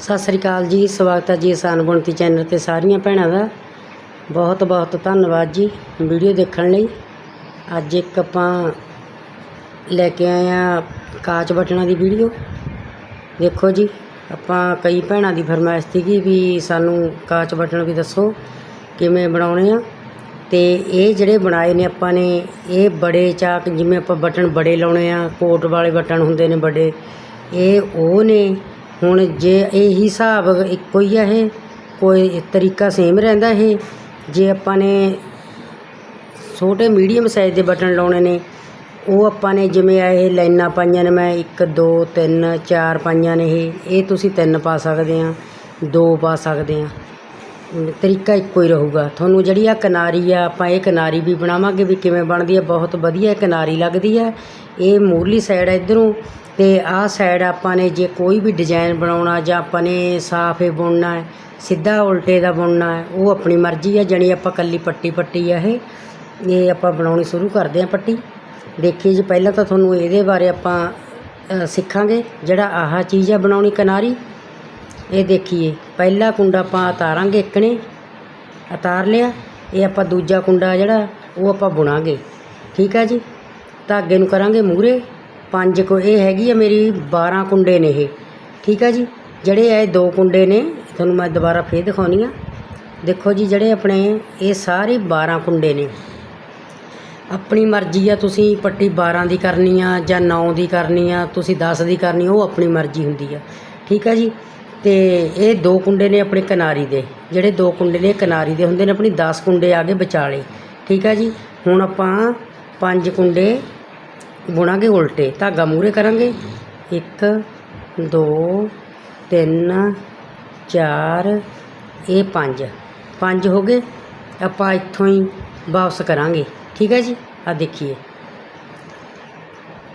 ਸਤਿ ਸ੍ਰੀ ਅਕਾਲ ਜੀ, ਸਵਾਗਤ ਹੈ ਜੀ ਆਸਾਨ ਬੁਣਤੀ ਚੈਨਲ ਤੇ ਸਾਰੀਆਂ ਭੈਣਾਂ ਦਾ। ਬਹੁਤ ਬਹੁਤ ਧੰਨਵਾਦ ਜੀ ਵੀਡੀਓ ਦੇਖਣ ਲਈ। ਅੱਜ ਇੱਕ ਆਪਾਂ ਲੈ ਕੇ ਆਏ ਆ ਕਾਚ ਬਟਨਾਂ ਦੀ ਵੀਡੀਓ। ਦੇਖੋ ਜੀ, ਆਪਾਂ ਕਈ ਭੈਣਾਂ ਦੀ ਫਰਮਾਇਸ਼ ਸੀਗੀ ਵੀ ਸਾਨੂੰ ਕਾਚ ਬਟਨ ਵੀ ਦੱਸੋ ਕਿਵੇਂ ਬਣਾਉਣੇ ਆ। ਤੇ ਇਹ ਜਿਹੜੇ ਬਣਾਏ ਨੇ ਆਪਾਂ ਨੇ, ਇਹ ਬੜੇ ਚਾਕ ਜਿਵੇਂ ਆਪਾਂ ਬਟਨ ਬੜੇ ਲਾਉਣੇ ਆ, ਕੋਟ ਵਾਲੇ ਬਟਨ ਹੁੰਦੇ ਨੇ ਬੜੇ, ਇਹ ਉਹ ਨੇ। ਹੁਣ ਜੇ ਇਹੀ ਹਿਸਾਬ ਇੱਕੋ ਹੀ ਆ ਇਹ, ਕੋਈ ਤਰੀਕਾ ਸੇਮ ਰਹਿੰਦਾ ਇਹ। ਜੇ ਆਪਾਂ ਨੇ ਛੋਟੇ ਮੀਡੀਅਮ ਸਾਈਜ਼ ਦੇ ਬਟਨ ਲਾਉਣੇ ਨੇ, ਉਹ ਆਪਾਂ ਨੇ ਜਿਵੇਂ ਆ ਇਹ ਲਾਈਨਾਂ ਪਾਈਆਂ ਨੇ, ਮੈਂ 1 2 3 4 ਪਾਈਆਂ ਨੇ ਇਹ ਇਹ ਤੁਸੀਂ ਤਿੰਨ ਪਾ ਸਕਦੇ ਆ, ਦੋ ਪਾ ਸਕਦੇ ਆ। ਤਰੀਕਾ ਇੱਕੋ ਹੀ ਰਹੂਗਾ। ਤੁਹਾਨੂੰ ਜਿਹੜੀ ਆ ਕਿਨਾਰੀ ਆ, ਆਪਾਂ ਇਹ ਕਿਨਾਰੀ ਵੀ ਬਣਾਵਾਂਗੇ ਵੀ ਕਿਵੇਂ ਬਣਦੀ ਹੈ ਬਹੁਤ ਵਧੀਆ ਕਿਨਾਰੀ ਲੱਗਦੀ ਹੈ ਇਹ ਮੂਰਲੀ ਸਾਈਡ ਹੈ ਇਧਰੋਂ। ਅਤੇ ਆਹ ਸਾਈਡ ਆਪਾਂ ਨੇ ਜੇ ਕੋਈ ਵੀ ਡਿਜ਼ਾਇਨ ਬਣਾਉਣਾ ਜਾਂ ਆਪਾਂ ਨੇ ਸਾਫ਼ ਸਾਫੇ ਬੁਣਨਾ ਹੈ, ਸਿੱਧਾ ਉਲਟੇ ਦਾ ਬੁਣਨਾ ਹੈ, ਉਹ ਆਪਣੀ ਮਰਜ਼ੀ ਹੈ, ਜਾਣੀ ਆਪਾਂ ਇਕੱਲੀ ਪੱਟੀ ਪੱਟੀ ਆ ਇਹ ਇਹ ਆਪਾਂ ਬਣਾਉਣੀ ਸ਼ੁਰੂ ਕਰਦੇ ਹਾਂ ਪੱਟੀ। ਦੇਖੀਏ ਜੀ, ਪਹਿਲਾਂ ਤਾਂ ਤੁਹਾਨੂੰ ਇਹਦੇ ਬਾਰੇ ਆਪਾਂ ਸਿੱਖਾਂਗੇ ਜਿਹੜਾ ਆਹ ਚੀਜ਼ ਆ ਬਣਾਉਣੀ ਕਿਨਾਰੀ। ਇਹ ਦੇਖੀਏ, ਪਹਿਲਾ ਕੁੰਡਾ ਆਪਾਂ ਉਤਾਰਾਂਗੇ ਇੱਕ ਨੇ, ਉਤਾਰ ਲਿਆ, ਇਹ ਆਪਾਂ ਦੂਜਾ ਕੁੰਡਾ ਜਿਹੜਾ, ਉਹ ਆਪਾਂ ਬੁਣਾਂਗੇ। ਠੀਕ ਹੈ ਜੀ? ਧਾਗੇ ਨੂੰ ਕਰਾਂਗੇ ਮੂਰੇ ਪੰਜ ਕੋ ਇਹ ਹੈਗੀ ਆ, ਮੇਰੀ 12 ਕੁੰਡੇ ਨੇ ਇਹ। ਠੀਕ ਹੈ ਜੀ? ਜਿਹੜੇ ਇਹ ਦੋ ਕੁੰਡੇ ਨੇ, ਤੁਹਾਨੂੰ ਮੈਂ ਦੁਬਾਰਾ ਫੇਰ ਦਿਖਾਉਣੀ ਆ। ਦੇਖੋ ਜੀ, ਜਿਹੜੇ ਆਪਣੇ ਇਹ ਸਾਰੇ 12 ਕੁੰਡੇ ਨੇ। ਆਪਣੀ ਮਰਜ਼ੀ ਆ, ਤੁਸੀਂ ਪੱਟੀ 12 ਦੀ ਕਰਨੀ ਆ ਜਾਂ 9 ਦੀ ਕਰਨੀ ਆ, ਤੁਸੀਂ 10 ਦੀ ਕਰਨੀ, ਉਹ ਆਪਣੀ ਮਰਜ਼ੀ ਹੁੰਦੀ ਆ। ਠੀਕ ਆ ਜੀ? ਤੇ ਇਹ ਦੋ ਕੁੰਡੇ ਨੇ ਆਪਣੇ ਕਿਨਾਰੀ ਦੇ। ਜਿਹੜੇ ਦੋ ਕੁੰਡੇ ਨੇ ਕਿਨਾਰੀ ਦੇ ਹੁੰਦੇ ਨੇ, ਆਪਣੀ 10 ਕੁੰਡੇ ਆ ਗਏ ਵਿਚਾਲੇ। ਠੀਕ ਆ ਜੀ? ਹੁਣ ਆਪਾਂ ਪੰਜ ਕੁੰਡੇ ਬੁਣਾਂਗੇ ਉਲਟੇ, ਧਾਗਾ ਮੂਹਰੇ ਕਰਾਂਗੇ। 1 2 3 4 ਇਹ ਪੰਜ। ਪੰਜ ਹੋ ਗਏ। ਆਪਾਂ ਇੱਥੋਂ ਹੀ ਵਾਪਸ ਕਰਾਂਗੇ। ਠੀਕ ਹੈ ਜੀ? ਆ ਦੇਖੀਏ।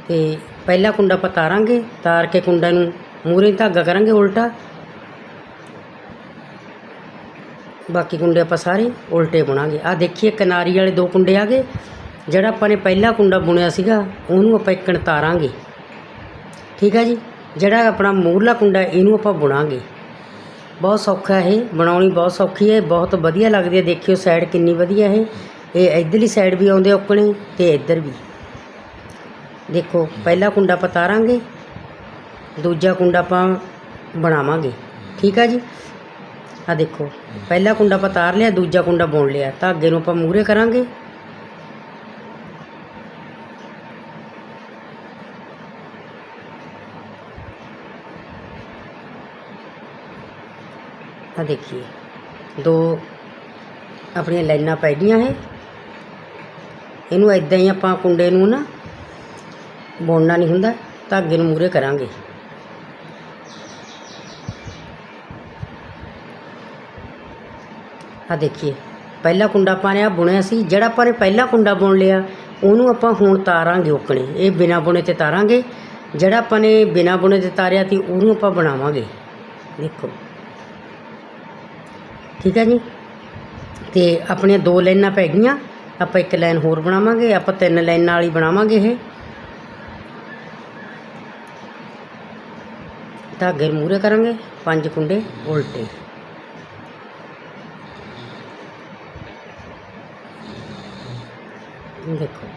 ਤੇ ਪਹਿਲਾ ਕੁੰਡਾ ਆਪਾਂ ਤਾਰਾਂਗੇ। ਤਾਰ ਕੇ ਕੁੰਡਾ ਨੂੰ ਮੂਹਰੇ ਧਾਗਾ ਕਰਾਂਗੇ ਉਲਟਾ। ਬਾਕੀ ਕੁੰਡੇ ਆਪਾਂ ਸਾਰੇ ਉਲਟੇ ਬੁਣਾਂਗੇ। ਆ ਦੇਖੀਏ, ਕਿਨਾਰੀ ਵਾਲੇ ਦੋ ਕੁੰਡੇ ਆ ਗਏ। ਜਿਹੜਾ ਆਪਾਂ ਨੇ ਪਹਿਲਾ ਕੁੰਡਾ ਬੁਣਿਆ ਸੀਗਾ, ਉਹਨੂੰ ਆਪਾਂ ਇੱਕਣ ਤਾਰਾਂਗੇ ਠੀਕ ਹੈ ਜੀ? ਜਿਹੜਾ ਆਪਣਾ ਮੂਰਲਾ ਕੁੰਡਾ, ਇਹਨੂੰ ਆਪਾਂ ਬੁਣਾਂਗੇ। ਬਹੁਤ ਸੌਖਾ ਇਹ, ਬਣਾਉਣੀ ਬਹੁਤ ਸੌਖੀ ਹੈ, ਬਹੁਤ ਵਧੀਆ ਲੱਗਦੀ ਹੈ। ਦੇਖਿਓ ਸਾਈਡ ਕਿੰਨੀ ਵਧੀਆ ਇਹ ਇਹ ਇਧਰਲੀ ਸਾਈਡ ਵੀ ਆਉਂਦੇ ਔਕਣੇ ਤੇ ਇੱਧਰ ਵੀ। ਦੇਖੋ, ਪਹਿਲਾ ਕੁੰਡਾ ਆਪਾਂ ਤਾਰਾਂਗੇ, ਦੂਜਾ ਕੁੰਡਾ ਆਪਾਂ ਬਣਾਵਾਂਗੇ। ਠੀਕ ਆ ਜੀ? ਆ ਦੇਖੋ, ਪਹਿਲਾ ਕੁੰਡਾ ਆਪਾਂ ਤਾਰ ਲਿਆ, ਦੂਜਾ ਕੁੰਡਾ ਬੁਣ ਲਿਆ। ਧਾਗੇ ਨੂੰ ਆਪਾਂ ਮੂਰੇ ਕਰਾਂਗੇ। ਆ ਦੇਖੀਏ। ਦੋ ਆਪਣੀਆਂ ਲਾਈਨਾਂ ਪੈ ਗਈਆਂ ਹੈ। ਇਹਨੂੰ ਇਦਾਂ ਹੀ ਆਪਾਂ ਕੁੰਡੇ ਨੂੰ ਨਾ ਬੁਣਨਾ ਨਹੀਂ ਹੁੰਦਾ, ਧਾਗੇ ਨੂੰ ਮੂਰੇ ਕਰਾਂਗੇ। ਆ ਦੇਖੀਏ, ਪਹਿਲਾ ਕੁੰਡਾ ਆਪਾਂ ਨੇ ਆ ਬੁਣਿਆ ਸੀ, ਜਿਹੜਾ ਆਪਾਂ ਨੇ ਪਹਿਲਾ ਕੁੰਡਾ ਬੁਣ ਲਿਆ, ਉਹਨੂੰ ਆਪਾਂ ਹੁਣ ਤਾਰਾਂਗੇ ਓਕਣੇ। ਇਹ ਬਿਨਾ ਬੁਣੇ ਤੇ ਤਾਰਾਂਗੇ, ਜਿਹੜਾ ਆਪਾਂ ਨੇ ਬਿਨਾ ਬੁਣੇ ਤੇ ਤਾਰਿਆ ਸੀ, ਉਹਨੂੰ ਆਪਾਂ ਬਣਾਵਾਂਗੇ। ਦੇਖੋ। ਠੀਕ ਹੈ ਜੀ? ਤੇ ਆਪਣੀਆਂ ਦੋ ਲਾਈਨਾਂ ਪੈ ਗਈਆਂ। ਆਪਾਂ ਇੱਕ ਲਾਈਨ ਹੋਰ ਬਣਾਵਾਂਗੇ, ਆਪਾਂ ਤਿੰਨ ਲਾਈਨਾਂ ਵਾਲੀ ਬਣਾਵਾਂਗੇ ਇਹ। ਧਾਗੇ ਮੂਰੇ ਕਰਾਂਗੇ, ਪੰਜ ਕੁੰਡੇ ਉਲਟੇ। ਦੇਖੋ।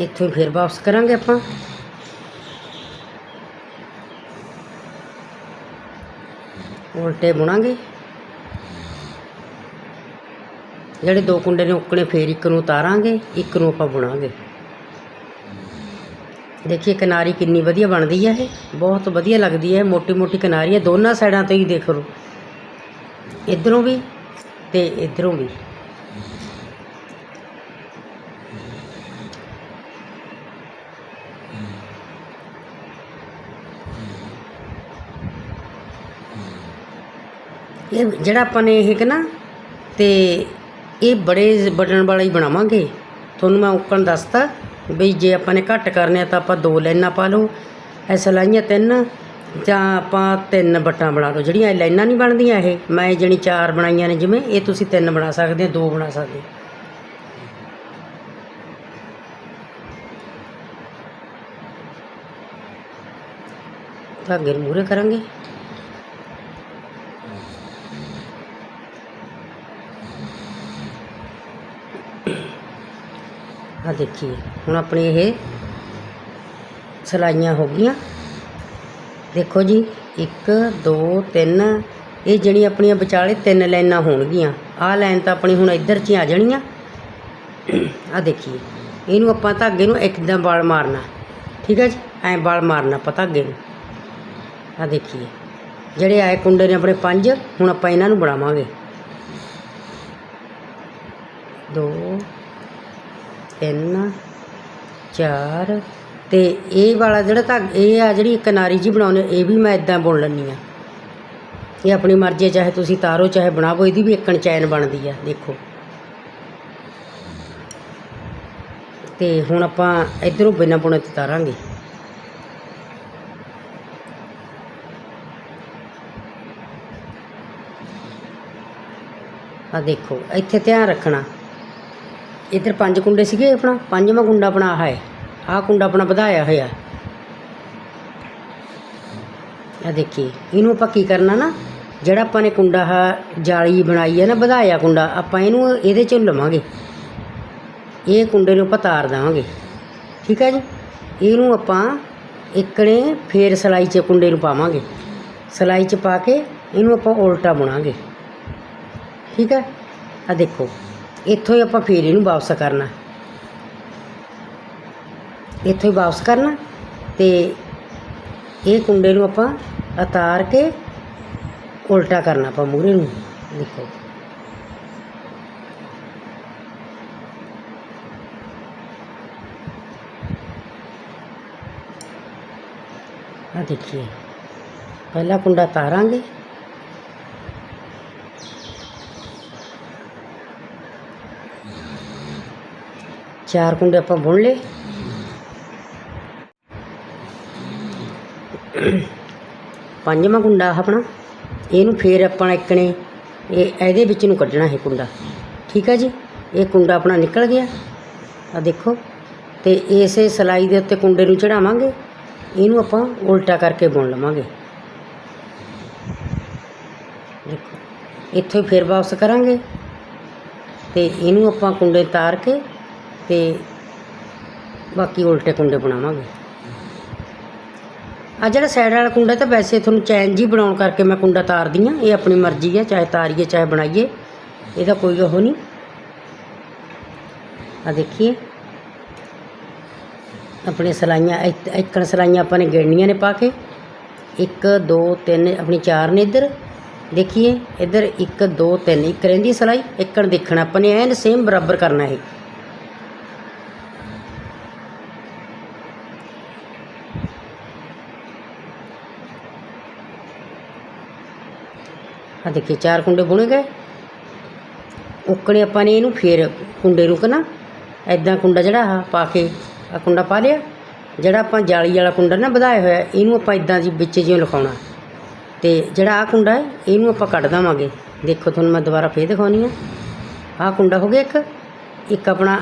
ਇੱਥੋਂ ਫਿਰ ਵਾਪਸ ਕਰਾਂਗੇ ਆਪਾਂ। ਉਲਟੇ ਬੁਣਾਂਗੇ। ਜਿਹੜੇ ਦੋ ਕੁੰਡੇ ਨੇ ਉੱਕਣੇ ਫੇਰ ਇੱਕ ਨੂੰ ਉਤਾਰਾਂਗੇ, ਇੱਕ ਨੂੰ ਆਪਾਂ ਬੁਣਾਂਗੇ। ਦੇਖੀਏ ਕਿਨਾਰੀ ਕਿੰਨੀ ਵਧੀਆ ਬਣਦੀ ਹੈ ਇਹ। ਬਹੁਤ ਵਧੀਆ ਲੱਗਦੀ ਹੈ ਮੋਟੀ ਮੋਟੀ ਕਿਨਾਰੀ ਹੈ। ਦੋਨਾਂ ਸਾਈਡਾਂ ਤੋਂ ਹੀ ਦੇਖ ਲਓ। ਇਧਰੋਂ ਵੀ ਤੇ ਇਧਰੋਂ ਵੀ। ਇਹ ਜਿਹੜਾ ਆਪਾਂ ਨੇ ਇਹ ਕਿ ਨਾ, ਤੇ ਇਹ ਬੜੇ ਬਟਨ ਵਾਲਾ ਹੀ ਬਣਾਵਾਂਗੇ। ਤੁਹਾਨੂੰ ਮੈਂ ਉੱਕਣ ਦੱਸਤਾ ਬਈ ਜੇ ਆਪਾਂ ਨੇ ਘੱਟ ਕਰਨੇ ਆ ਤਾਂ ਆਪਾਂ ਦੋ ਲਾਈਨਾਂ ਪਾ ਲਓ ਐ ਸਲਾਈਆਂ ਤਿੰਨ, ਜਾਂ ਆਪਾਂ ਤਿੰਨ ਬਟਾਂ ਬਣਾ ਲਓ। ਜਿਹੜੀਆਂ ਇਹ ਲਾਈਨਾਂ ਨਹੀਂ ਬਣਦੀਆਂ ਇਹ, ਮੈਂ ਜਣੀ ਚਾਰ ਬਣਾਈਆਂ ਨੇ ਜਿਵੇਂ, ਇਹ ਤੁਸੀਂ ਤਿੰਨ ਬਣਾ ਸਕਦੇ ਹੋ, ਦੋ ਬਣਾ ਸਕਦੇ ਹੋ। ਧਾਗੇ ਨੂੰ ਮੂਹਰੇ ਕਰਾਂਗੇ। ਆ ਦੇਖੀਏ ਹੁਣ ਆਪਣੀ ਇਹ ਸਲਾਈਆਂ ਹੋ ਗਈਆਂ। ਦੇਖੋ ਜੀ 1 2 3 ਇਹ ਜਿਹੜੀ ਆਪਣੀਆਂ ਵਿਚਾਲੇ ਤਿੰਨ ਲਾਈਨਾਂ ਹੋਣਗੀਆਂ। ਆਹ ਲਾਈਨ ਤਾਂ ਆਪਣੀ ਹੁਣ ਇੱਧਰ 'ਚ ਹੀ ਆ ਜਾਣੀਆਂ। ਆ ਦੇਖੀਏ, ਇਹਨੂੰ ਆਪਾਂ ਧਾਗੇ ਨੂੰ ਇੱਕਦਮ ਵਾਲ ਮਾਰਨਾ। ਠੀਕ ਹੈ ਜੀ, ਐਂ ਵਾਲ ਮਾਰਨਾ ਆਪਾਂ ਧਾਗੇ ਨੂੰ। ਆ ਦੇਖੀਏ, ਜਿਹੜੇ ਆਏ ਕੁੰਡੇ ਨੇ ਆਪਣੇ ਪੰਜ, ਹੁਣ ਆਪਾਂ ਇਹਨਾਂ ਨੂੰ ਬਣਾਵਾਂਗੇ। ਦੋ ਤਿੰਨ, ਚਾਰ, ਤੇ ਇਹ ਵਾਲਾ ਜਿਹੜਾ ਧਾਗਾ ਇਹ ਆ ਜਿਹੜੀ ਕਿਨਾਰੀ ਜੀ ਬਣਾਉਣੇ ਇਹ ਵੀ ਮੈਂ ਇਦਾਂ ਬੁਣ ਲੈਂਦੀ ਆ ਇਹ ਆਪਣੀ ਮਰਜ਼ੀ ਚਾਹੇ ਤੁਸੀਂ ਤਾਰੋ, ਚਾਹੇ ਬਣਾਵੋ ਇਹਦੀ ਵੀ ਇੱਕਣ ਚੈਨ ਬਣਦੀ ਆ, ਦੇਖੋ। ਤੇ ਹੁਣ ਆਪਾਂ ਇਧਰੋਂ ਬਿਨਾਂ ਬੁਣੇ ਤੇ ਤਾਰਾਂਗੇ। ਆ ਦੇਖੋ, ਇੱਥੇ ਧਿਆਨ ਰੱਖਣਾ। ਇੱਧਰ ਪੰਜ ਕੁੰਡੇ ਸੀਗੇ ਆਪਣਾ, ਪੰਜਵਾਂ ਕੁੰਡਾ ਆਪਣਾ ਆਹ ਹੈ, ਆਹ ਕੁੰਡਾ ਆਪਣਾ ਵਧਾਇਆ ਹੋਇਆ। ਆ ਦੇਖੀ ਇਹਨੂੰ ਆਪਾਂ ਕੀ ਕਰਨਾ ਨਾ, ਜਿਹੜਾ ਆਪਾਂ ਨੇ ਕੁੰਡਾ ਆਹ ਜਾਲੀ ਬਣਾਈ ਹੈ ਨਾ, ਵਧਾਇਆ ਕੁੰਡਾ, ਆਪਾਂ ਇਹਨੂੰ ਇਹਦੇ ਚੋਂ ਲਵਾਂਗੇ। ਇਹ ਕੁੰਡੇ ਨੂੰ ਆਪਾਂ ਤਾਰ ਦੇਵਾਂਗੇ। ਠੀਕ ਹੈ ਜੀ? ਇਹਨੂੰ ਆਪਾਂ ਇੱਕਣੇ ਫੇਰ ਸਲਾਈ 'ਚ ਕੁੰਡੇ ਨੂੰ ਪਾਵਾਂਗੇ। ਸਲਾਈ 'ਚ ਪਾ ਕੇ ਇਹਨੂੰ ਆਪਾਂ ਉਲਟਾ ਬੁਣਾਂਗੇ। ਠੀਕ ਹੈ? ਆ ਦੇਖੋ। ਇੱਥੋਂ ਹੀ ਆਪਾਂ ਫੇਰ ਇਹਨੂੰ ਵਾਪਸ ਕਰਨਾ। ਇੱਥੋਂ ਹੀ ਵਾਪਸ ਕਰਨਾ ਤੇ ਇਹ ਕੁੰਡੇ ਨੂੰ ਆਪਾਂ ਉਤਾਰ ਕੇ ਉਲਟਾ ਕਰਨਾ ਆਪਾਂ ਮੂਹਰੇ ਨੂੰ, ਦੇਖੋ। ਆ ਦੇਖੀਏ, ਪਹਿਲਾ ਕੁੰਡਾ ਤਾਰਾਂਗੇ ਚਾਰ ਕੁੰਡੇ ਆਪਾਂ ਬੁਣ ਲਏ। ਪੰਜਵਾਂ ਕੁੰਡਾ ਆਪਣਾ। ਇਹਨੂੰ ਫੇਰ ਆਪਾਂ ਇੱਕਣੇ ਇਹ ਇਹਦੇ ਵਿੱਚ ਨੂੰ ਕੱਢਣਾ ਹੈ ਕੁੰਡਾ। ਠੀਕ ਹੈ ਜੀ? ਇਹ ਕੁੰਡਾ ਆਪਣਾ ਨਿਕਲ ਗਿਆ। ਆ ਦੇਖੋ। ਤੇ ਇਸੇ ਸਲਾਈ ਦੇ ਉੱਤੇ ਕੁੰਡੇ ਨੂੰ ਚੜਾਵਾਂਗੇ। ਇਹਨੂੰ ਆਪਾਂ ਉਲਟਾ ਕਰਕੇ ਬੁਣ ਲਵਾਂਗੇ। ਦੇਖੋ। ਇੱਥੋਂ ਹੀ ਫੇਰ ਵਾਪਸ ਕਰਾਂਗੇ। ਤੇ ਇਹਨੂੰ ਆਪਾਂ ਕੁੰਡੇ ਤਾਰ ਕੇ ਤੇ ਬਾਕੀ ਉਲਟੇ ਕੁੰਡੇ ਬਣਾਵਾਂਗੇ। ਆ ਜਿਹੜਾ ਸਾਈਡ ਵਾਲਾ ਕੁੰਡਾ ਤਾਂ ਵੈਸੇ ਤੁਹਾਨੂੰ ਚੈਨ ਜੀ ਬਣਾਉਣ ਕਰਕੇ ਮੈਂ ਕੁੰਡਾ ਤਾਰਦੀ ਹਾਂ, ਇਹ ਆਪਣੀ ਮਰਜ਼ੀ ਹੈ, ਚਾਹੇ ਤਾਰੀਏ, ਚਾਹੇ ਬਣਾਈਏ, ਇਹਦਾ ਕੋਈ ਉਹ ਨਹੀਂ। ਆ ਦੇਖੀਏ। ਆਪਣੇ ਸਲਾਈਆਂ ਇੱਕਣ ਸਲਾਈਆਂ ਆਪਾਂ ਨੇ ਗਿਣਨੀਆਂ ਨੇ ਪਾ ਕੇ। 1 2 3 ਆਪਣੀ ਚਾਰ ਨੇ ਇੱਧਰ। ਦੇਖੀਏ, ਇੱਧਰ 1 2 3 ਇੱਕ ਰਹਿੰਦੀ ਸਲਾਈ। ਇੱਕਣ ਦੇਖਣਾ ਆਪਾਂ ਨੇ, ਐਨ ਸੇਮ ਬਰਾਬਰ ਕਰਨਾ ਹੈ ਆ ਦੇਖੀਏ ਚਾਰ ਕੁੰਡੇ ਬੁਣੇ ਗਏ। ਉੱਕਣੇ ਆਪਾਂ ਨੇ ਇਹਨੂੰ ਫੇਰ ਕੁੰਡੇ ਰੁਕਣਾ ਕਨਾ ਐਦਾਂ ਕੁੰਡਾ ਜਿਹੜਾ ਆ ਪਾ ਕੇ ਆ ਕੁੰਡਾ ਪਾ ਲਿਆ, ਜਿਹੜਾ ਆਪਾਂ ਜਾਲੀ ਵਾਲਾ ਕੁੰਡਾ ਨਾ ਵਧਾਇਆ ਹੋਇਆ, ਇਹਨੂੰ ਆਪਾਂ ਇਦਾਂ ਜੀ ਵਿੱਚ ਜਿਉਂ ਲਿਖਾਉਣਾ। ਤੇ ਜਿਹੜਾ ਆ ਕੁੰਡਾ ਹੈ, ਇਹਨੂੰ ਆਪਾਂ ਕੱਢ ਦੇਵਾਂਗੇ। ਦੇਖੋ, ਤੁਹਾਨੂੰ ਮੈਂ ਦੁਬਾਰਾ ਫੇਰ ਦਿਖਾਉਣੀ ਆ। ਆਹ ਕੁੰਡਾ ਹੋ ਗਿਆ ਇੱਕ ਇੱਕ ਆਪਣਾ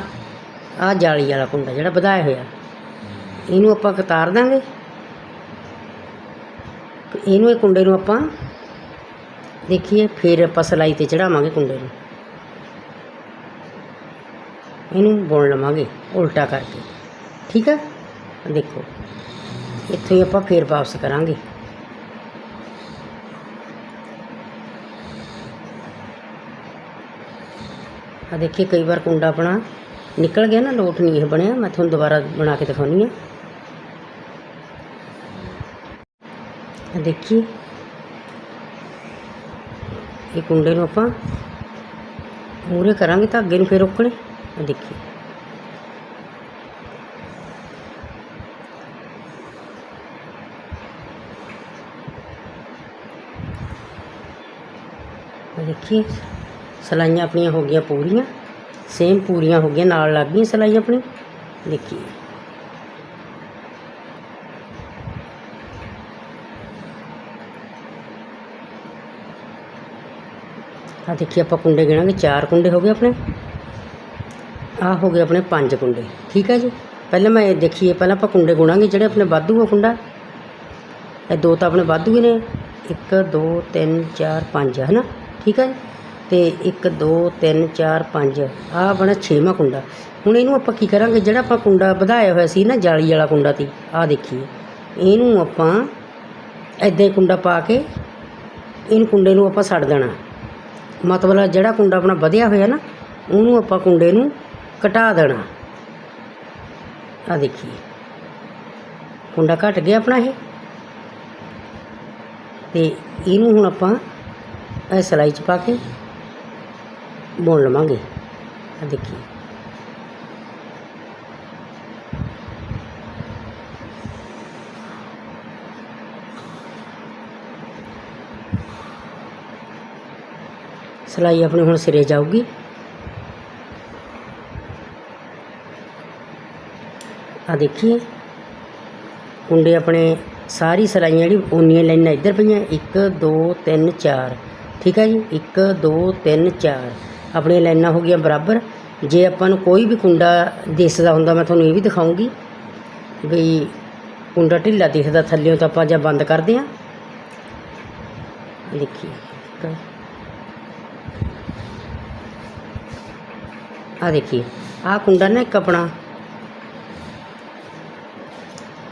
ਆ ਜਾਲੀ ਵਾਲਾ ਕੁੰਡਾ ਜਿਹੜਾ ਵਧਾਇਆ ਹੋਇਆ। ਇਹਨੂੰ ਆਪਾਂ ਕਤਾਰ ਦਾਂਗੇ। ਇਹਨੂੰ ਇਹ ਕੁੰਡੇ ਨੂੰ ਆਪਾਂ ਦੇਖੀਏ, ਫਿਰ ਆਪਾਂ ਸਲਾਈ ਤੇ ਚੜਾਵਾਂਗੇ ਕੁੰਡੇ ਨੂੰ। ਇਹਨੂੰ ਬੁਣ ਲਵਾਂਗੇ, ਉਲਟਾ ਕਰਕੇ। ਠੀਕ ਹੈ ਦੇਖੋ, ਇੱਥੋਂ ਹੀ ਆਪਾਂ ਫੇਰ ਵਾਪਸ ਕਰਾਂਗੇ। ਆ ਦੇਖੀਏ, ਕਈ ਵਾਰ ਕੁੰਡਾ ਆਪਣਾ ਨਿਕਲ ਗਿਆ ਨਾ, ਲੋਟ ਨਹੀਂ ਇਹ ਬਣਿਆ। ਮੈਂ ਤੁਹਾਨੂੰ ਦੁਬਾਰਾ ਬਣਾ ਕੇ ਦਿਖਾਉਣੀ ਆ। ਆ ਦੇਖੀਏ ਇਹ ਕੁੰਡੇ ਨੂੰ ਆਪਾਂ ਮੂਰੇ ਕਰਾਂਗੇ ਧਾਗੇ ਨੂੰ ਫਿਰ ਰੋਕਣੇ। ਆ ਦੇਖੀਏ। ਆ ਦੇਖੀਏ, ਸਲਾਈਆਂ ਆਪਣੀਆਂ ਹੋ ਗਈਆਂ ਪੂਰੀਆਂ। ਸੇਮ ਪੂਰੀਆਂ ਹੋ ਗਈਆਂ, ਨਾਲ ਲੱਗ ਗਈਆਂ ਸਲਾਈ ਆਪਣੀ ਦੇਖੀਏ। ਆ ਦੇਖੀਏ ਆਪਾਂ ਕੁੰਡੇ ਗਿਣਾਂਗੇ, ਚਾਰ ਕੁੰਡੇ ਹੋ ਗਏ ਆਪਣੇ। ਆ ਹੋ ਗਏ ਆਪਣੇ ਪੰਜ ਕੁੰਡੇ, ਠੀਕ ਹੈ ਜੀ? ਪਹਿਲਾਂ ਮੈਂ ਇਹ ਦੇਖੀਏ, ਪਹਿਲਾਂ ਆਪਾਂ ਕੁੰਡੇ ਗੁਣਾਂਗੇ, ਜਿਹੜੇ ਆਪਣੇ ਵਾਧੂ ਆ ਕੁੰਡਾ। ਇਹ ਦੋ ਤਾਂ ਆਪਣੇ ਵਾਧੂ ਹੀ ਨੇ। 1 2 3 4 5 ਹੈ ਨਾ ਠੀਕ ਹੈ ਜੀ? ਤੇ 1 2 3 4 5 ਆਹ ਆਪਣਾ ਛੇਵਾਂ ਕੁੰਡਾ। ਹੁਣ ਇਹਨੂੰ ਆਪਾਂ ਕੀ ਕਰਾਂਗੇ, ਜਿਹੜਾ ਆਪਾਂ ਕੁੰਡਾ ਵਧਾਇਆ ਹੋਇਆ ਸੀ ਨਾ, ਜਾਲੀ ਵਾਲਾ ਕੁੰਡਾ ਤੀ ਆਹ ਦੇਖੀਏ। ਇਹਨੂੰ ਆਪਾਂ ਐਦਾਂ ਹੀ ਕੁੰਡਾ ਪਾ ਕੇ, ਇਹਨੂੰ ਕੁੰਡੇ ਨੂੰ ਆਪਾਂ ਛੱਡ ਦੇਣਾ। ਮਤਲਬ ਜਿਹੜਾ ਕੁੰਡਾ ਆਪਣਾ ਵਧਿਆ ਹੋਇਆ ਨਾ, ਉਹਨੂੰ ਆਪਾਂ ਕੁੰਡੇ ਨੂੰ ਘਟਾ ਦੇਣਾ। ਆ ਦੇਖੀਏ। ਕੁੰਡਾ ਘਟ ਗਿਆ ਆਪਣਾ ਇਹ। ਤੇ ਇਹਨੂੰ ਹੁਣ ਆਪਾਂ ਇਹ ਸਲਾਈ ਚ ਪਾ ਕੇ ਬੁਣ ਲਵਾਂਗੇ। ਆ ਦੇਖੀਏ। ਸਲਾਈ ਆਪਣੀ ਹੁਣ ਸਿਰੇ ਜਾਊਗੀ। ਆ ਦੇਖੀਏ। ਕੁੰਡੇ ਆਪਣੇ ਸਾਰੀ ਸਲਾਈਆਂ ਜਿਹੜੀ ਉਨੀਆਂ ਲਾਈਨਾਂ ਇੱਧਰ ਪਈਆਂ। 1 2 3 4 ਠੀਕ ਹੈ ਜੀ? 1 2 3 4 ਆਪਣੀਆਂ ਲਾਈਨਾਂ ਹੋ ਗਈਆਂ ਬਰਾਬਰ। ਜੇ ਆਪਾਂ ਨੂੰ ਕੋਈ ਵੀ ਕੁੰਡਾ ਦਿਸਦਾ ਹੁੰਦਾ, ਮੈਂ ਤੁਹਾਨੂੰ ਇਹ ਵੀ ਦਿਖਾਉਂਗੀ ਵੀ ਕੁੰਡਾ ਢਿੱਲਾ ਦਿਖਦਾ ਥੱਲਿਓਂ ਤਾਂ ਆਪਾਂ ਜਾਂ ਬੰਦ ਕਰਦੇ ਹਾਂ ਦੇਖੀਏ। ਠੀਕ ਹੈ ਆ ਦੇਖੀਏ। ਆਹ ਕੁੰਡਾ ਨਾ ਇੱਕ ਆਪਣਾ।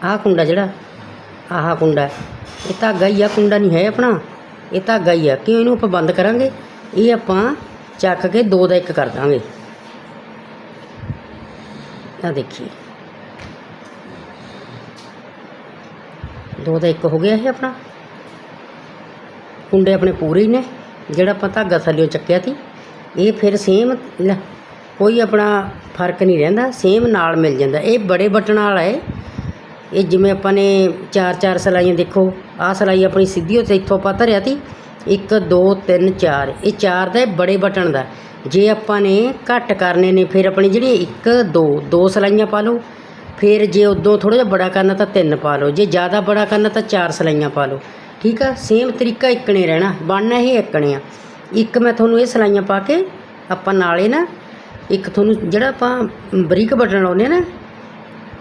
ਆਹ ਕੁੰਡਾ ਜਿਹੜਾ, ਆਹ ਕੁੰਡਾ। ਇਹ ਧਾਗਾ ਹੀ ਆ, ਕੁੰਡਾ ਨਹੀਂ ਹੈ ਆਪਣਾ। ਇਹ ਧਾਗਾ ਹੀ ਆ। ਕਿਉਂ ਇਹਨੂੰ ਆਪਾਂ ਬੰਦ ਕਰਾਂਗੇ? ਇਹ ਆਪਾਂ ਚੱਕ ਕੇ ਦੋ ਦਾ ਇੱਕ ਕਰ ਦਾਂਗੇ। ਆ ਦੇਖੀਏ। ਦੋ ਦਾ ਇੱਕ ਹੋ ਗਿਆ ਇਹ ਆਪਣਾ। ਕੁੰਡੇ ਆਪਣੇ ਪੂਰੇ ਹੀ ਨੇ। ਜਿਹੜਾ ਆਪਾਂ ਧਾਗਾ ਥੱਲਿਓਂ ਚੱਕਿਆ ਸੀ। ਇਹ ਫਿਰ ਸੇਮ ਕੋਈ ਆਪਣਾ ਫ਼ਰਕ ਨਹੀਂ ਰਹਿੰਦਾ ਸੇਮ ਨਾਲ ਮਿਲ ਜਾਂਦਾ। ਇਹ ਬੜੇ ਬਟਨ ਵਾਲਾ ਹੈ ਇਹ ਜਿਵੇਂ ਆਪਾਂ ਨੇ ਚਾਰ ਚਾਰ ਸਲਾਈਆਂ ਦੇਖੋ, ਆਹ ਸਲਾਈ ਆਪਣੀ ਸਿੱਧੀ ਉੱਤੇ ਇੱਥੋਂ ਆਪਾਂ ਧਰਿਆ ਤੀ। 1 2 3 4 ਇਹ ਚਾਰ ਦਾ ਬੜੇ ਬਟਨ ਦਾ। ਜੇ ਆਪਾਂ ਨੇ ਘੱਟ ਕਰਨੇ ਨੇ, ਫਿਰ ਆਪਣੀ ਜਿਹੜੀ 1 2 ਦੋ ਸਲਾਈਆਂ ਪਾ ਲਓ। ਫਿਰ ਜੇ ਉਦੋਂ ਥੋੜਾ ਜਿਹਾ ਬੜਾ ਕਰਨਾ ਤਾਂ ਤਿੰਨ ਪਾ ਲਓ। ਜੇ ਜ਼ਿਆਦਾ ਬੜਾ ਕਰਨਾ ਤਾਂ ਚਾਰ ਸਲਾਈਆਂ ਪਾ ਲਓ। ਠੀਕ ਆ? ਸੇਮ ਤਰੀਕਾ ਇੱਕਣੇ ਰਹਿਣਾ। ਬਣਨਾ ਇਹ ਇੱਕਣੇ ਆ। ਇੱਕ ਮੈਂ ਤੁਹਾਨੂੰ ਇਹ ਸਲਾਈਆਂ ਪਾ ਕੇ ਆਪਾਂ ਨਾਲੇ ਨਾ ਇੱਕ ਤੁਹਾਨੂੰ ਜਿਹੜਾ ਆਪਾਂ ਬਰੀਕ ਬਟਨ ਲਾਉਂਦੇ ਆ ਨਾ,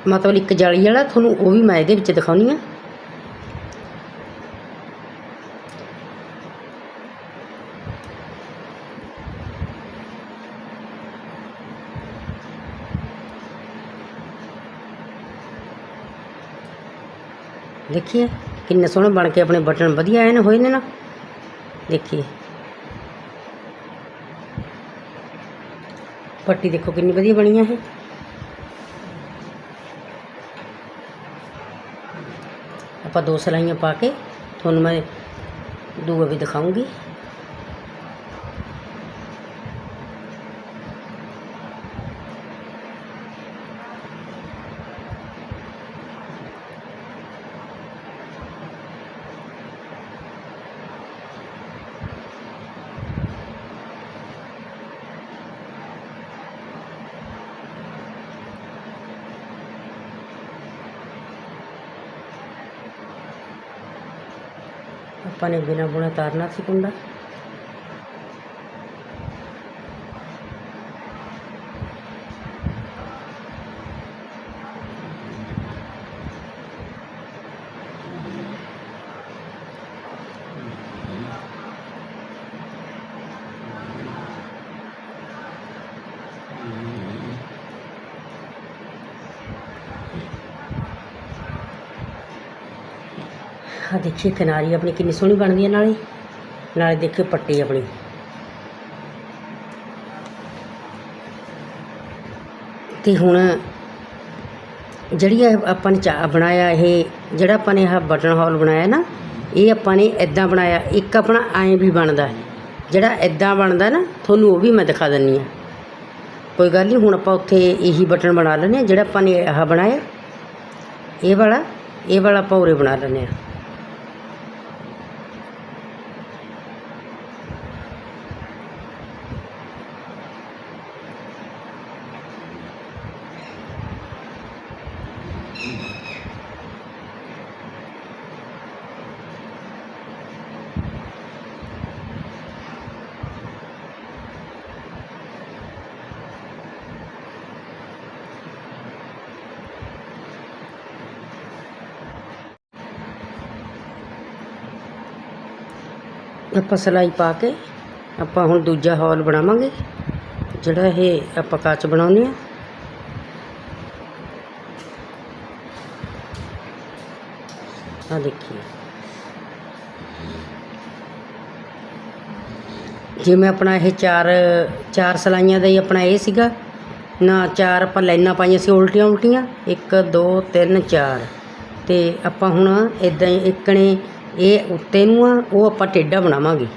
ਮਤਲਬ ਇੱਕ ਜਾਲੀ ਵਾਲਾ, ਤੁਹਾਨੂੰ ਉਹ ਵੀ ਮੈਂ ਇਹਦੇ ਵਿੱਚ ਦਿਖਾਉਣੀ ਆ। ਦੇਖੀਏ, ਕਿੰਨੇ ਸੋਹਣੇ ਬਣ ਕੇ ਆਪਣੇ ਬਟਨ ਵਧੀਆ ਐਨ ਹੋਏ ਨੇ ਨਾ। ਦੇਖੀਏ। ਪੱਟੀ ਦੇਖੋ ਕਿੰਨੀ ਵਧੀਆ ਬਣੀ ਆ ਇਹ ਆਪਾਂ ਦੋ ਸਲਾਈਆਂ ਪਾ ਕੇ ਤੁਹਾਨੂੰ ਮੈਂ ਦੂਆ ਵੀ ਦਿਖਾਉਂਗੀ ਆਪਾਂ ਨੇ ਬਿਨਾ ਬੁਣਾ ਤਾਰਨਾ ਆ ਦੇਖੀਏ ਕਿਨਾਰੀ ਆਪਣੀ ਕਿੰਨੀ ਸੋਹਣੀ ਬਣਦੀ ਹੈ ਨਾਲੇ। ਨਾਲੇ ਦੇਖਿਓ ਪੱਟੀ ਆਪਣੀ। ਤੇ ਹੁਣ ਜਿਹੜੀ ਇਹ ਆਪਾਂ ਨੇ ਚਾ ਬਣਾਇਆ, ਇਹ ਜਿਹੜਾ ਆਪਾਂ ਨੇ ਆਹ ਬਟਨ ਹਾਲ ਬਣਾਇਆ ਨਾ, ਇਹ ਆਪਾਂ ਨੇ ਇਦਾਂ ਬਣਾਇਆ, ਇੱਕ ਆਪਣਾ ਐਂ ਵੀ ਬਣਦਾ ਹੈ। ਜਿਹੜਾ ਇਦਾਂ ਬਣਦਾ ਨਾ, ਤੁਹਾਨੂੰ ਉਹ ਵੀ ਮੈਂ ਦਿਖਾ ਦਿੰਨੀ ਆ ਕੋਈ ਗੱਲ ਨਹੀਂ, ਹੁਣ ਆਪਾਂ ਉੱਥੇ ਇਹੀ ਬਟਨ ਬਣਾ ਲੈਂਦੇ ਹਾਂ, ਜਿਹੜਾ ਆਪਾਂ ਨੇ ਆਹ ਬਣਾਇਆ। ਇਹ ਵਾਲਾ ਇਹ ਵਾਲਾ ਆਪਾਂ ਉਰੇ ਬਣਾ ਲੈਂਦੇ ਹਾਂ। ਆਪਾਂ ਸਲਾਈ ਪਾ ਕੇ ਆਪਾਂ ਹੁਣ ਦੂਜਾ ਹੌਲ ਬਣਾਵਾਂਗੇ, ਜਿਹੜਾ ਇਹ ਆਪਾਂ ਕੱਚ ਬਣਾਉਂਦੇ ਆ ਆ ਦੇਖੀਏ। ਜਿਵੇਂ ਆਪਣਾ ਇਹ ਚਾਰ ਚਾਰ ਸਲਾਈਆਂ ਦਾ ਹੀ ਆਪਣਾ ਇਹ ਸੀਗਾ, ਨਾ ਚਾਰ ਆਪਾਂ ਲਾਈਨਾਂ ਪਾਈਆਂ ਸੀ ਉਲਟੀਆਂ ਉਲਟੀਆਂ 1 2 3 4 ਤੇ ਆਪਾਂ ਹੁਣ ਇਦਾਂ ਹੀ ਇੱਕ ਨੇ ਇਹ ਉੱਤੇ ਨੂੰ ਆ, ਉਹ ਆਪਾਂ ਟੇਢਾ ਬਣਾਵਾਂਗੇ।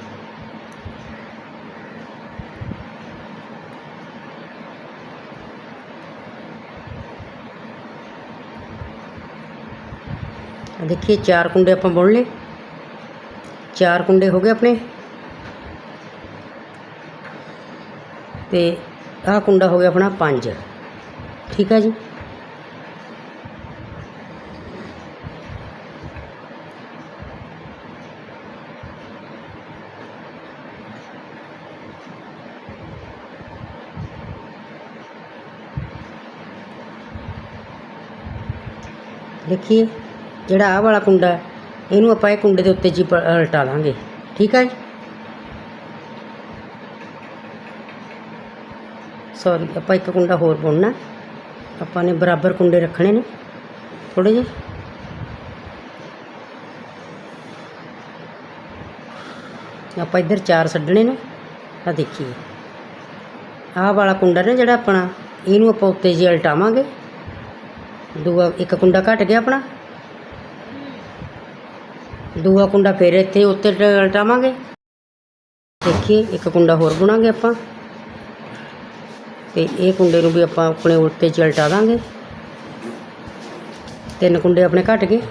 ਆਹ ਦੇਖੀਏ, ਚਾਰ ਕੁੰਡੇ ਆਪਾਂ ਬੁਣ ਲਏ। ਚਾਰ ਕੁੰਡੇ ਹੋ ਗਏ ਆਪਣੇ। ਤੇ ਆਹ ਕੁੰਡਾ ਹੋ ਗਿਆ ਆਪਣਾ 5 ਠੀਕ ਆ ਜੀ? ਦੇਖੀਏ ਜਿਹੜਾ ਆਹ ਵਾਲਾ ਕੁੰਡਾ ਇਹਨੂੰ ਆਪਾਂ ਇਹ ਕੁੰਡੇ ਦੇ ਉੱਤੇ ਜੀ ਪ- ਲਾਂਗੇ। ਠੀਕ ਹੈ ਜੀ? ਸੌਰੀ ਆਪਾਂ ਇੱਕ ਕੁੰਡਾ ਹੋਰ ਬੁਣਨਾ ਆਪਾਂ ਨੇ ਬਰਾਬਰ ਕੁੰਡੇ ਰੱਖਣੇ ਨੇ। ਥੋੜੇ ਜਿਹੇ। ਆਪਾਂ ਇੱਧਰ ਚਾਰ ਛੱਡਣੇ ਨੇ। ਆ ਦੇਖੀਏ। ਆਹ ਵਾਲਾ ਕੁੰਡਾ ਨਾ ਜਿਹੜਾ ਆਪਣਾ, ਇਹਨੂੰ ਆਪਾਂ ਉੱਤੇ ਜੀ ਉਲਟਾਵਾਂਗੇ ਦੂਆ ਇੱਕ ਕੁੰਡਾ ਘਟ ਗਿਆ ਆਪਣਾ। ਦੂਆ ਕੁੰਡਾ ਫਿਰ ਇੱਥੇ ਉੱਤੇ ਟ- ਦੇਖੀਏ, ਇੱਕ ਕੁੰਡਾ ਹੋਰ ਬੁਣਾਂਗੇ ਆਪਾਂ। ਤੇ ਇਹ ਕੁੰਡੇ ਨੂੰ ਵੀ ਆਪਾਂ ਆਪਣੇ ਉੱਤੇ ਚ ਦਾਂਗੇ ਤਿੰਨ ਕੁੰਡੇ ਆਪਣੇ ਘਟ ਗਏ।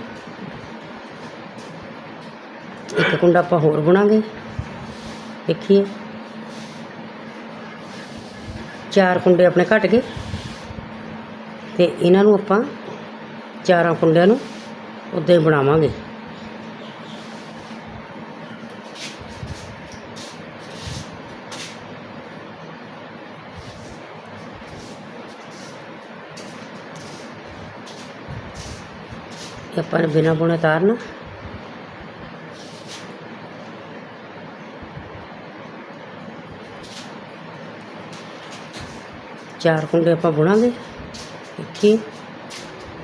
ਇੱਕ ਕੁੰਡਾ ਆਪਾਂ ਹੋਰ ਬੁਣਾਂਗੇ। ਦੇਖੀਏ। ਚਾਰ ਕੁੰਡੇ ਆਪਣੇ ਘਟ ਗਏ। ਤੇ ਇਹਨਾਂ ਨੂੰ ਆਪਾਂ ਚਾਰਾਂ ਕੁੰਡਿਆਂ ਨੂੰ ਉੱਦਾਂ ਹੀ ਬਣਾਵਾਂਗੇ। ਆਪਾਂ ਨੇ ਬਿਨਾਂ ਬੁਣੇ ਤਾਰਨਾ। ਚਾਰ ਕੁੰਡੇ ਆਪਾਂ ਬੁਣਾਂਗੇ। ਇੱਕੀ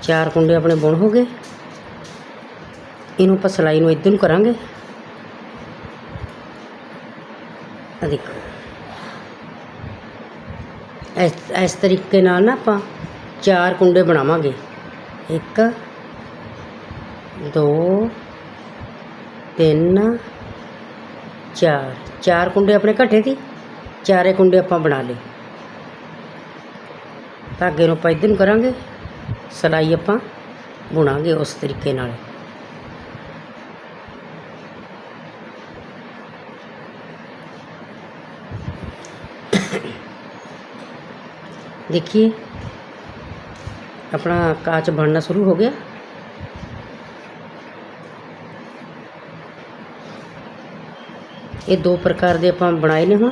ਚਾਰ ਕੁੰਡੇ ਆਪਣੇ ਬੁਣ ਹੋ ਗਏ। ਇਹਨੂੰ ਆਪਾਂ ਸਲਾਈ ਨੂੰ ਇੱਧਰ ਨੂੰ ਕਰਾਂਗੇ। ਆ ਦੇਖੋ। ਇਸ ਇਸ ਤਰੀਕੇ ਨਾਲ ਨਾ ਆਪਾਂ ਚਾਰ ਕੁੰਡੇ ਬਣਾਵਾਂਗੇ। ਇੱਕ, ਦੋ, ਤਿੰਨ, ਚਾਰ। ਚਾਰ ਕੁੰਡੇ ਆਪਣੇ ਘਟੇ ਸੀ। ਚਾਰੇ ਕੁੰਡੇ ਆਪਾਂ ਬਣਾ ਲਏ। ਧਾਗੇ ਨੂੰ ਆਪਾਂ ਇੱਧਰ ਨੂੰ ਕਰਾਂਗੇ ਸਲਾਈ ਆਪਾਂ ਬੁਣਾਂਗੇ ਉਸ ਤਰੀਕੇ ਨਾਲ देखिए ਆਪਣਾ ਕਾਚ ਬਣਨਾ ਸ਼ੁਰੂ ਹੋ ਗਿਆ ਇਹ ਦੋ ਪ੍ਰਕਾਰ ਦੇ ਆਪਾਂ ਬਣਾਏ ਨੇ ਹੁਣ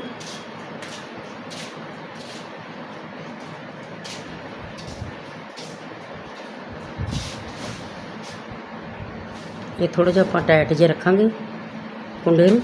ਇਹ ਥੋੜਾ ਜਿਹਾ ਆਪਾਂ ਟਾਈਟ ਜਿਹਾ ਰੱਖਾਂਗੇ ਕੁੰਡੇ ਨੂੰ।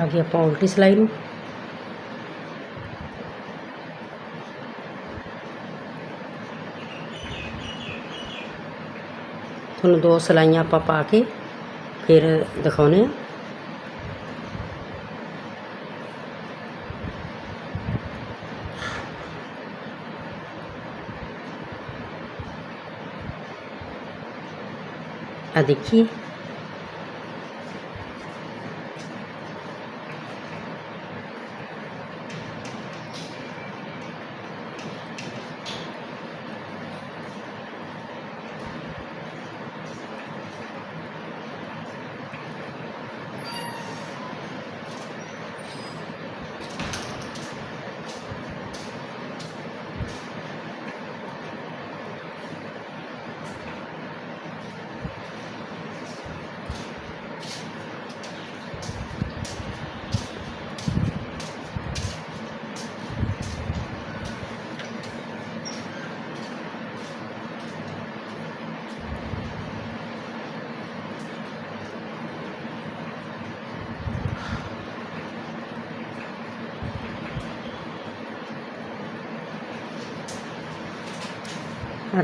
ਆ ਗਈ ਆਪਾਂ ਉਲਟੀ ਸਲਾਈ थोड़ा दो सिलाइया आप पा के फिर दिखाने देखिए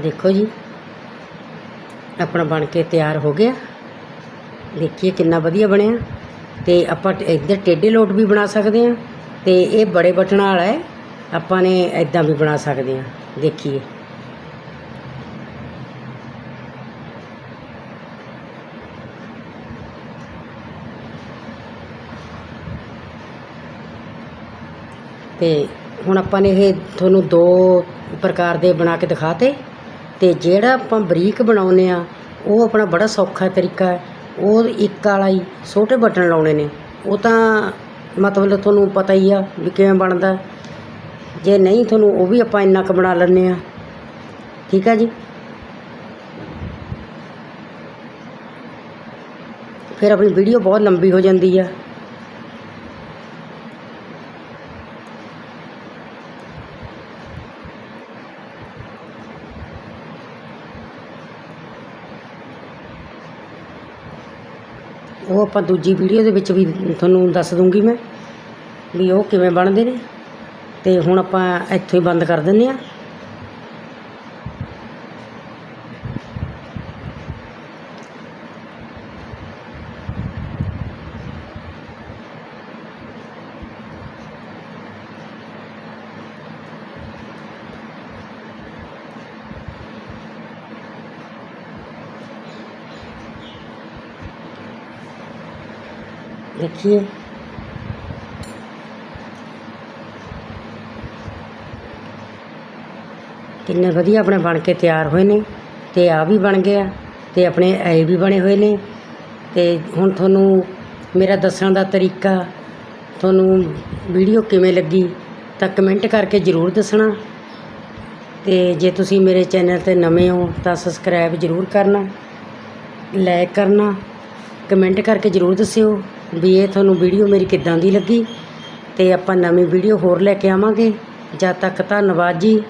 ਦੇਖੋ ਜੀ। ਆਪਣਾ ਬਣ ਕੇ ਤਿਆਰ ਹੋ ਗਿਆ। ਦੇਖੀਏ ਕਿੰਨਾ ਵਧੀਆ ਬਣਿਆ। ਤੇ ਆਪਾਂ ਇੱਧਰ ਟੇਢੇ ਲੋਟ ਵੀ ਬਣਾ ਸਕਦੇ ਹਾਂ। ਤੇ ਇਹ ਬੜੇ ਬਟਨਾਂ ਵਾਲਾ ਹੈ। ਆਪਾਂ ਨੇ ਇਦਾਂ ਵੀ ਬਣਾ ਸਕਦੇ ਹਾਂ। ਦੇਖੀਏ। ਤੇ ਹੁਣ ਆਪਾਂ ਨੇ ਇਹ ਤੁਹਾਨੂੰ ਦੋ ਪ੍ਰਕਾਰ ਦੇ ਬਣਾ ਕੇ ਦਿਖਾਤੇ। ਅਤੇ ਜਿਹੜਾ ਆਪਾਂ ਬਰੀਕ ਬਣਾਉਂਦੇ ਹਾਂ, ਉਹ ਆਪਣਾ ਬੜਾ ਸੌਖਾ ਤਰੀਕਾ ਹੈ। ਉਹ ਇੱਕ ਵਾਲਾ ਹੀ ਛੋਟੇ ਬਟਨ ਲਾਉਣੇ ਨੇ। ਉਹ ਤਾਂ ਮਤਲਬ ਤੁਹਾਨੂੰ ਪਤਾ ਹੀ ਆ ਵੀ ਕਿਵੇਂ ਬਣਦਾ। ਜੇ ਨਹੀਂ ਤੁਹਾਨੂੰ ਉਹ ਵੀ ਆਪਾਂ ਇੰਨਾ ਕੁ ਬਣਾ ਲੈਂਦੇ ਹਾਂ। ਠੀਕ ਆ ਜੀ? ਫਿਰ ਆਪਣੀ ਵੀਡੀਓ ਬਹੁਤ ਲੰਬੀ ਹੋ ਜਾਂਦੀ ਆ ਉਹ ਆਪਾਂ ਦੂਜੀ ਵੀਡੀਓ ਦੇ ਵਿੱਚ ਵੀ ਤੁਹਾਨੂੰ ਦੱਸ ਦੂੰਗੀ ਮੈਂ ਵੀ ਉਹ ਕਿਵੇਂ ਬਣਦੇ ਨੇ। ਤੇ ਹੁਣ ਆਪਾਂ ਇੱਥੋਂ ਹੀ ਬੰਦ ਕਰ ਦਿੰਦੇ ਆ ਦੇਖੀਏ ਕਿੰਨੇ ਵਧੀਆ ਆਪਣੇ ਬਣ ਕੇ ਤਿਆਰ ਹੋਏ ਨੇ ਤੇ ਆ ਵੀ ਬਣ ਗਿਆ ਤੇ ਆਪਣੇ ਐ ਵੀ ਬਣੇ ਹੋਏ ਨੇ ਤੇ ਹੁਣ ਤੁਹਾਨੂੰ ਮੇਰਾ ਦੱਸਣ ਦਾ ਤਰੀਕਾ ਤੁਹਾਨੂੰ ਵੀਡੀਓ ਕਿਵੇਂ ਲੱਗੀ ਤਾਂ ਕਮੈਂਟ ਕਰਕੇ ਜ਼ਰੂਰ ਦੱਸਣਾ ਤੇ ਜੇ ਤੁਸੀਂ ਮੇਰੇ ਚੈਨਲ ਤੇ ਨਵੇਂ ਹੋ ਤਾਂ ਸਬਸਕ੍ਰਾਈਬ ਜ਼ਰੂਰ ਕਰਨਾ ਲਾਈਕ ਕਰਨਾ ਕਮੈਂਟ ਕਰਕੇ ਜ਼ਰੂਰ ਦੱਸਿਓ ਵੀ ਇਹ ਤੁਹਾਨੂੰ ਵੀਡੀਓ ਮੇਰੀ ਕਿੱਦਾਂ ਦੀ ਲੱਗੀ ਤੇ ਆਪਾਂ ਨਵੀਂ ਵੀਡੀਓ ਹੋਰ ਲੈ ਕੇ ਆਵਾਂਗੇ। ਜਦ ਤੱਕ ਧੰਨਵਾਦ ਜੀ।